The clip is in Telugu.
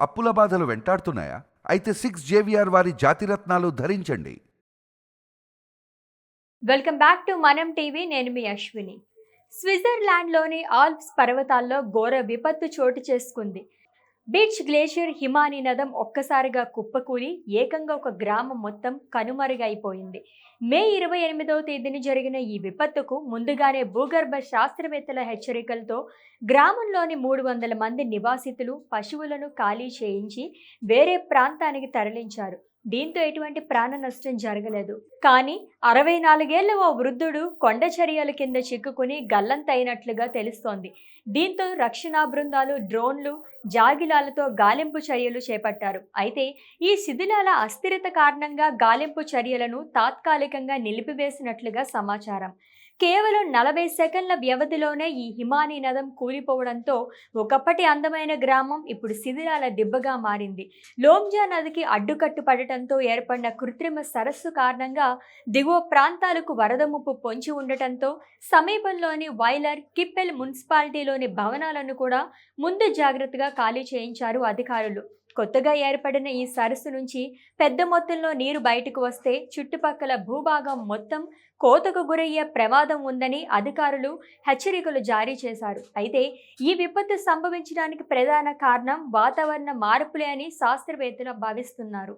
అప్పుల బాధలు వెంటాడుతున్నాయా? అయితే సిక్స్ జేవిఆర్ వారి జాతిరత్నాలు ధరించండి. Welcome back to Manam TV నేను మీ అశ్విని. స్విట్జర్లాండ్లోని ఆల్ప్స్ పర్వతాల్లో ఘోర విపత్తు చోటు చేసుకుంది. బీచ్ గ్లేషియర్ హిమానీ నదం ఒక్కసారిగా కుప్పకూలి ఏకంగా ఒక గ్రామం మొత్తం కనుమరుగైపోయింది. మే ఇరవై ఎనిమిదవ తేదీన జరిగిన ఈ విపత్తుకు ముందుగానే భూగర్భ శాస్త్రవేత్తల హెచ్చరికలతో గ్రామంలోని మూడు వందల మంది నివాసితులు పశువులను ఖాళీ చేయించి వేరే ప్రాంతానికి తరలించారు. దీంతో ఎటువంటి ప్రాణ నష్టం జరగలేదు. కానీ అరవై నాలుగేళ్ళ ఓ వృద్ధుడు కొండ చర్యల కింద చిక్కుకుని గల్లంతైనట్లుగా తెలుస్తోంది. దీంతో రక్షణ బృందాలు డ్రోన్లు జాగిలాలతో గాలింపు చర్యలు చేపట్టారు. అయితే ఈ శిథిలాల అస్థిరత కారణంగా గాలింపు చర్యలను తాత్కాలికంగా నిలిపివేసినట్లుగా సమాచారం. కేవలం నలభై సెకండ్ల వ్యవధిలోనే ఈ హిమానీ నదం కూలిపోవడంతో ఒకప్పటి అందమైన గ్రామం ఇప్పుడు శిథిరాల దిబ్బగా మారింది. లోమ్జా నదికి అడ్డుకట్టు పడటంతో ఏర్పడిన కృత్రిమ సరస్సు కారణంగా దిగువ ప్రాంతాలకు వరద ముప్పు పొంచి ఉండటంతో సమీపంలోని వైలర్ కిప్పెల్ మున్సిపాలిటీలోని భవనాలను కూడా ముందు జాగ్రత్తగా ఖాళీ చేయించారు అధికారులు. కొత్తగా ఏర్పడిన ఈ సరస్సు నుంచి పెద్ద మొత్తంలో నీరు బయటకు వస్తే చుట్టుపక్కల భూభాగం మొత్తం కోతకు గురయ్యే ప్రమాదం ఉందని అధికారులు హెచ్చరికలు జారీ చేశారు. అయితే ఈ విపత్తు సంభవించడానికి ప్రధాన కారణం వాతావరణ మార్పులే అని శాస్త్రవేత్తలు భావిస్తున్నారు.